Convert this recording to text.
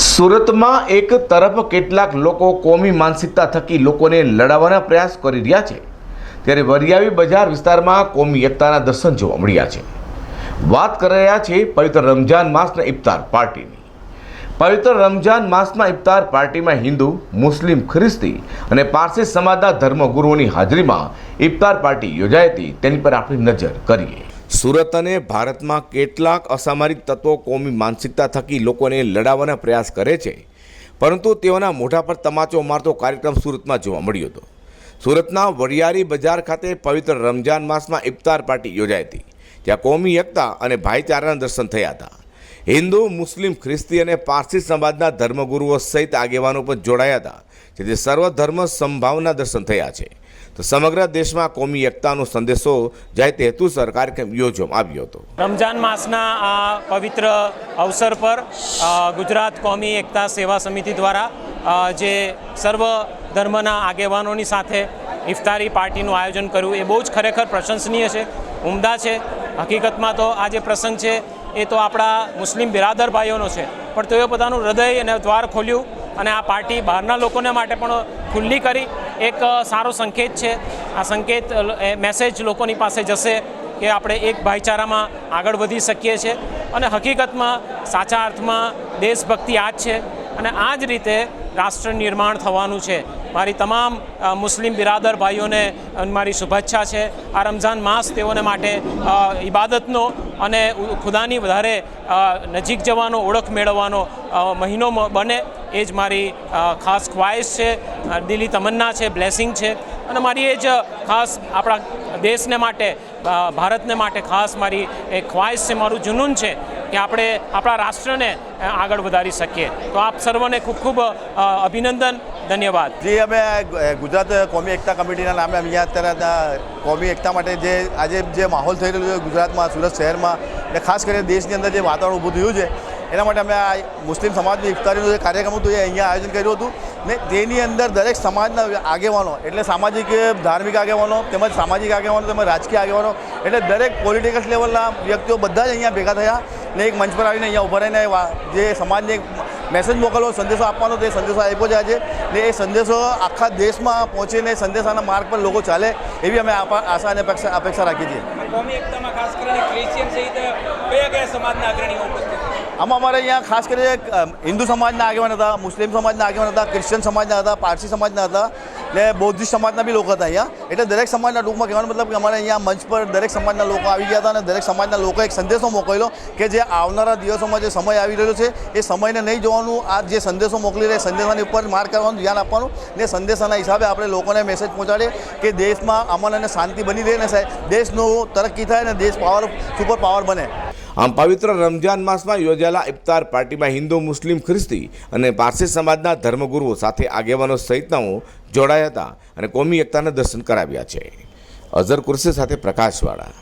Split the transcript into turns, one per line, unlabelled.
સુરતમાં એક તરફ કેટલાક લોકો કોમી માનસિકતા થકી લોકોને લડાવવાના પ્રયાસ કરી રહ્યા છે. ત્યારે વરિયાવી બજાર વિસ્તારમાં કોમી એકતાના દર્શન જોવા મળ્યા છે. વાત કરી રહ્યા છે પવિત્ર રમજાન માસના ઇફતાર પાર્ટીની. પવિત્ર રમજાન માસમાં ઇફતાર પાર્ટીમાં હિન્દુ, મુસ્લિમ, ખ્રિસ્તી અને પારસી સમાજના ધર્મગુરુઓની હાજરીમાં ઇફતાર પાર્ટી યોજાઈ હતી. તેની પર આપણી નજર કરીએ. સુરત અને ભારતમાં કેટલાક અસામાજિક તત્વો કોમી માનસિકતા થકી લોકોને લડાવવાના પ્રયાસ કરે છે. પરંતુ તેઓના મોઢા પર તમાચો મારતો કાર્યક્રમ સુરતમાં જોવા મળ્યો હતો. સુરતના વરિયારી બજાર ખાતે પવિત્ર રમજાન માસમાં ઇફતાર પાર્ટી યોજાઈ હતી ત્યાં કોમી એકતા અને ભાઈચારાના દર્શન થયા હતા. હિન્દુ, મુસ્લિમ, ખ્રિસ્તી અને પારસી સમાજના ધર્મગુરુઓ સહિત આગેવાનો પણ જોડાયા હતા, જેથી સર્વધર્મ સંભાવના દર્શન થયા છે. સમગ્ર દેશમાં કોમી એકતાનો સંદેશો જાય તે હેતુસર કાર્યક્રમ યોજવામાં આવ્યો હતો.
રમજાન માસના આ પવિત્ર અવસર પર ગુજરાત કોમી એકતા સેવા સમિતિ દ્વારા જે સર્વ ધર્મના આગેવાનોની સાથે ઇફતારી પાર્ટીનું આયોજન કર્યું, એ બહુ જ ખરેખર પ્રશંસનીય છે, ઉમદા છે. હકીકતમાં તો આ જે પ્રસંગ છે, એ તો આપણા મુસ્લિમ બિરાદર ભાઈઓનો છે. પણ તેઓએ પોતાનું હૃદય અને દ્વાર ખોલ્યું અને આ પાર્ટી બહારના લોકોને માટે પણ ખુલ્લી કરી એક સારો સંકેત છે. આ સંકેત મેસેજ લોકોની પાસે જશે કે આપણે એક ભાઈચારામાં આગળ વધી શકીએ છીએ. અને હકીકતમાં, સાચા અર્થમાં દેશભક્તિ આ જ છે. અને આ જ રીતે રાષ્ટ્ર નિર્માણ થવાનું છે. મારી તમામ મુસ્લિમ બિરાદર ભાઈઓને મારી શુભેચ્છા છે. આ રમઝાન માસ તેઓને માટે ઈબાદતનો અને ખુદાની વધારે નજીક જવાનો, ઓળખ મેળવવાનો મહિનો બને એ જ મારી ખાસ ખ્વાહિશ છે. દિલી તમન્ના છે, બ્લેસિંગ છે. અને મારી એ જ ખાસ આપણા દેશને માટે ભારતને માટે ખાસ મારી એક ખ્વાહિશ છે, મારું જુનૂન છે. કે આપણે આપણા રાષ્ટ્રને આગળ વધારી શકીએ. તો આપ સર્વને ખૂબ ખૂબ અભિનંદન, ધન્યવાદ.
જે, અમે ગુજરાત કોમી એકતા કમિટીના નામે અહીંયા અત્યારે કોમી એકતા માટે જે, આજે જે માહોલ થઈ રહ્યો છે ગુજરાતમાં, સુરત શહેરમાં અને ખાસ કરીને દેશની અંદર જે વાતાવરણ ઊભું થયું છે, એના માટે અમે આ મુસ્લિમ સમાજની ઇફતારીનું જે કાર્યક્રમ હતું એ અહીંયા આયોજન કર્યું હતું. ને તેની અંદર દરેક સમાજના આગેવાનો, એટલે સામાજિક ધાર્મિક આગેવાનો તેમજ સામાજિક આગેવાનો તેમજ રાજકીય આગેવાનો, એટલે દરેક પોલિટિકલ લેવલના વ્યક્તિઓ બધા જ અહીંયા ભેગા થયા. ને એક મંચ પર આવીને અહીંયા ઊભા રહીને જે સમાજને એક મેસેજ મોકલવો સંદેશો આપવાનો તે સંદેશો આપ્યો છે આજે. ને એ સંદેશો આખા દેશમાં પહોંચીને સંદેશાના માર્ગ પર લોકો ચાલે એવી અમે આશા અને અપેક્ષા અપેક્ષા રાખીએ છીએ? આમાં અમારે અહીંયા ખાસ કરીને હિન્દુ સમાજના આગેવાન હતા મુસ્લિમ સમાજના આગેવાન હતા ક્રિશ્ચિયન સમાજના હતા પારસી સમાજના હતા. ને બૌદ્ધિસ્ટ સમાજના બી લોકો હતા અહીંયા. એટલે દરેક સમાજના ટૂંકમાં કહેવાનો મતલબ કે અમારે અહીંયા મંચ પર દરેક સમાજના લોકો આવી ગયા હતા અને દરેક સમાજના લોકોએ એક સંદેશો મોકલ્યો કે જે આવનારા દિવસોમાં જે સમય આવી રહ્યો છે, એ સમયને નહીં જોવાનું, આ જે સંદેશો મોકલી રહ્યા સંદેશાની ઉપર માર કરવાનું, ધ્યાન આપવાનું ને સંદેશાના હિસાબે આપણે લોકોને મેસેજ પહોંચાડીએ કે દેશમાં અમન અને શાંતિ બની રહે ને સાહેબ. દેશનું તરક્કી થાય ને દેશ પાવર સુપર પાવર બને.
આમ પવિત્ર રમજાન માસમાં યોજાયેલા ઇફતાર પાર્ટીમાં હિન્દુ, મુસ્લિમ, ખ્રિસ્તી અને પારસી સમાજના ધર્મગુરુઓ સાથે આગેવાનો સહિતનાઓ જોડાયા હતા અને કોમી એકતાના દર્શન કરાવ્યા છે. અઝર કુરશી સાથે પ્રકાશવાળા